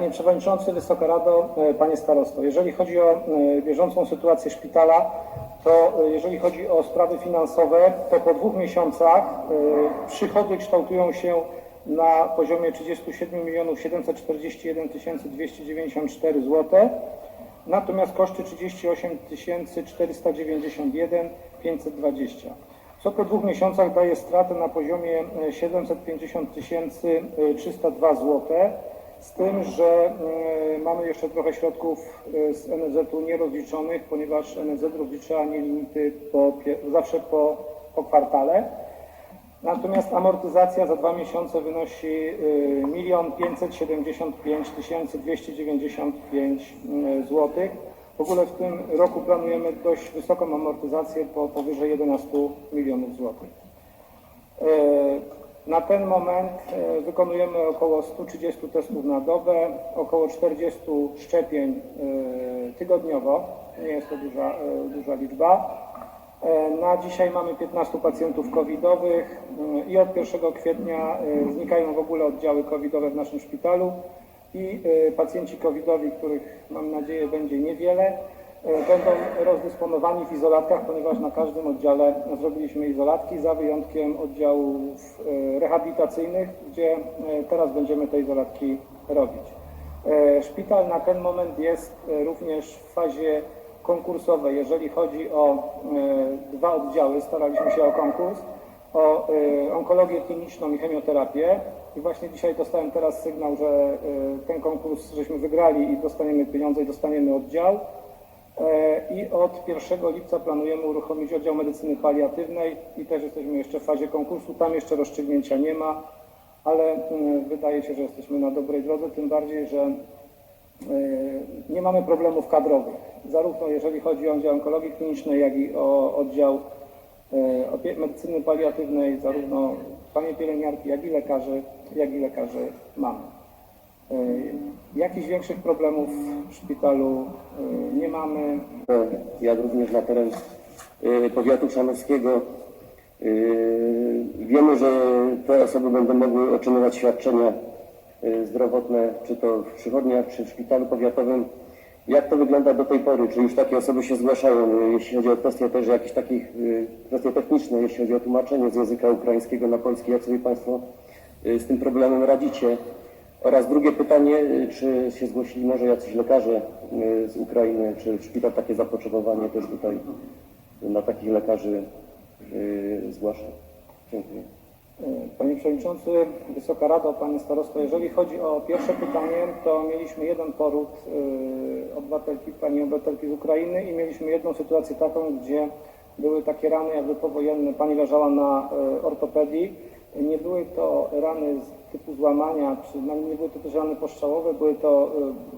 Panie Przewodniczący, Wysoka Rado, e, Panie Starosto, jeżeli chodzi o e, bieżącą sytuację szpitala, to e, jeżeli chodzi o sprawy finansowe, to po dwóch miesiącach przychody kształtują się na poziomie 37 741 294 zł, natomiast koszty 38 491 520. Co po dwóch miesiącach daje stratę na poziomie e, 750 302 zł, z tym, że e, mamy jeszcze trochę środków e, z NFZ-u nierozliczonych, ponieważ NFZ rozlicza nie limity po, zawsze po, po kwartale. Natomiast amortyzacja za dwa miesiące wynosi y, 1 575 295 zł. W ogóle w tym roku planujemy dość wysoką amortyzację po powyżej 11 milionów złotych. Na ten moment e, wykonujemy około 130 testów na dobę, około 40 szczepień e, tygodniowo. Nie jest to duża, e, duża liczba. Na dzisiaj mamy 15 pacjentów covidowych i od 1 kwietnia znikają w ogóle oddziały covidowe w naszym szpitalu i pacjenci covidowi, których mam nadzieję będzie niewiele, będą rozdysponowani w izolatkach, ponieważ na każdym oddziale zrobiliśmy izolatki, za wyjątkiem oddziałów e, rehabilitacyjnych, gdzie e, teraz będziemy te izolatki robić. E, Szpital na ten moment jest e, również w fazie konkursowej, jeżeli chodzi o e, dwa oddziały, staraliśmy się o konkurs, o e, onkologię kliniczną i chemioterapię. I właśnie dzisiaj dostałem teraz sygnał, że e, ten konkurs żeśmy wygrali i dostaniemy pieniądze i dostaniemy oddział. E, I od 1 lipca planujemy uruchomić oddział medycyny paliatywnej i też jesteśmy jeszcze w fazie konkursu. Tam jeszcze rozstrzygnięcia nie ma, ale mm, wydaje się, że jesteśmy na dobrej drodze, tym bardziej, że e, nie mamy problemów kadrowych, zarówno jeżeli chodzi o oddział onkologii klinicznej, jak i o oddział e, medycyny paliatywnej, zarówno panie pielęgniarki, jak i lekarzy, jak i lekarzy mamy. E, Jakichś większych problemów w szpitalu e, nie mamy. jak również na teren powiatu chrzanowskiego. Y, Wiemy, że te osoby będą mogły otrzymywać świadczenia zdrowotne, czy to w przychodniach, czy w szpitalu powiatowym. Jak to wygląda do tej pory? Czy już takie osoby się zgłaszają, jeśli chodzi o kwestie też jakichś takich, kwestie techniczne, jeśli chodzi o tłumaczenie z języka ukraińskiego na polski, jak sobie Państwo z tym problemem radzicie? Oraz drugie pytanie, y, czy się zgłosili może jacyś lekarze y, z Ukrainy, czy szpital takie zapotrzebowanie też tutaj na takich lekarzy y, zgłasza? Dziękuję. Panie Przewodniczący, Wysoka Rado, Panie Starosto, jeżeli chodzi o pierwsze pytanie, to mieliśmy jeden poród obywatelki, Pani obywatelki z Ukrainy i mieliśmy jedną sytuację taką, gdzie były takie rany jakby powojenne, Pani leżała na ortopedii. Nie były to rany z typu złamania, czy nie były to też rany postrzałowe, były to,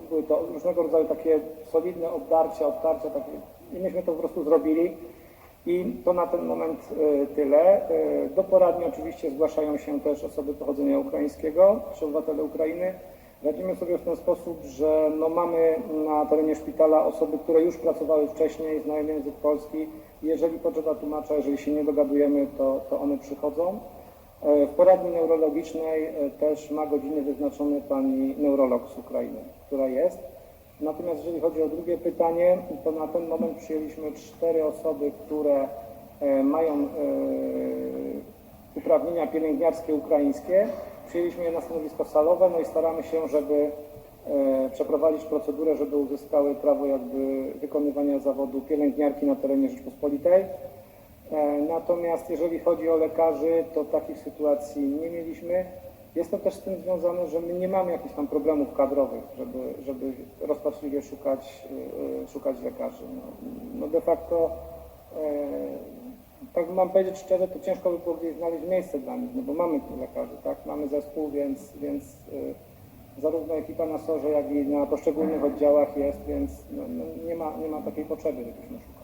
y, były to różnego rodzaju takie solidne obdarcia, obtarcia, takie, i myśmy to po prostu zrobili. I to na ten moment e, tyle. E, Do poradni oczywiście zgłaszają się też osoby pochodzenia ukraińskiego, czy obywatele Ukrainy. Radzimy sobie w ten sposób, że no mamy na terenie szpitala osoby, które już pracowały wcześniej, znają język polski. Jeżeli potrzeba tłumacza, jeżeli się nie dogadujemy, to, to one przychodzą. E, W poradni neurologicznej e, też ma godziny wyznaczone pani neurolog z Ukrainy, która jest. Natomiast jeżeli chodzi o drugie pytanie, to na ten moment przyjęliśmy cztery osoby, które e, mają uprawnienia pielęgniarskie ukraińskie. Przyjęliśmy je na stanowisko salowe, no i staramy się, żeby przeprowadzić procedurę, żeby uzyskały prawo jakby wykonywania zawodu pielęgniarki na terenie Rzeczpospolitej. E, Natomiast jeżeli chodzi o lekarzy, to takich sytuacji nie mieliśmy. Jest to też z tym związane, że my nie mamy jakichś tam problemów kadrowych, żeby, żeby rozpaczliwie szukać, e, szukać lekarzy. No, no de facto, e, tak mam powiedzieć szczerze, to ciężko by było gdzieś znaleźć miejsce dla nich, no bo mamy tu lekarzy, tak, mamy zespół, więc, więc zarówno ekipa na SOR-ze, jak i na poszczególnych oddziałach jest, więc no, no, nie, ma, nie ma takiej potrzeby, żebyśmy szukali.